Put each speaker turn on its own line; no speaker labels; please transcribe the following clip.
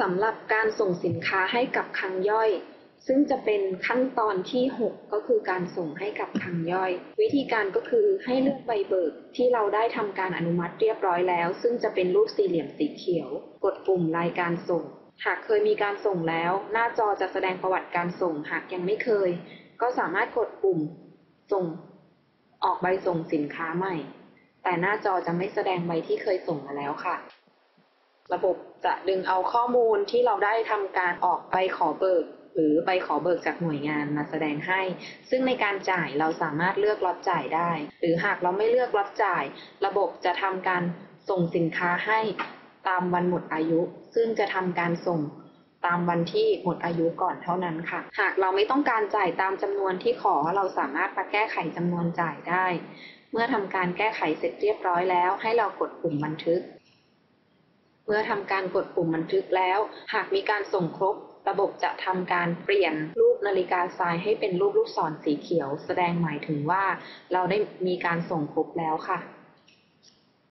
สำหรับการส่งสินค้าให้กับคลังย่อย ซึ่งจะเป็นขั้นตอนที่ 6 ก็คือการส่งให้กับคลังย่อย วิธีการก็คือให้เลือกใบเบิกที่เราได้ทำการอนุมัติเรียบร้อยแล้ว ซึ่งจะเป็นรูปสี่เหลี่ยมสีเขียว กดปุ่มรายการส่ง หากเคยมีการส่งแล้ว หน้าจอจะแสดงประวัติการส่ง หากยังไม่เคย ก็สามารถกดปุ่ม ส่ง ออกใบส่งสินค้าใหม่ แต่หน้าจอจะไม่แสดงใบที่เคยส่งมาแล้วค่ะ ระบบจะดึงเอาข้อมูลที่เราได้ทำการออกใบขอเบิก หรือใบขอเบิกจากหน่วยงานมาแสดงให้ ซึ่งในการจ่ายเราสามารถเลือกล็อตจ่ายได้ หรือหากเราไม่เลือกล็อตจ่าย ระบบจะทำการส่งสินค้าให้ตามวันหมดอายุ ซึ่งจะทำการส่งตามวันที่หมดอายุก่อนเท่านั้นค่ะ หากเราไม่ต้องการจ่ายตามจำนวนที่ขอเราสามารถมาแก้ไขจำนวนจ่ายได้ เมื่อทำการแก้ไขเสร็จเรียบร้อยแล้ว ให้เรากดปุ่มบันทึก เมื่อทำการกดปุ่มบันทึกแล้ว หากมีการส่งครบ ระบบจะทำการเปลี่ยนรูปนาฬิกาทรายให้เป็นรูปลูกศรสีเขียว แสดงหมายถึงว่า เราได้มีการส่งครบแล้วค่ะ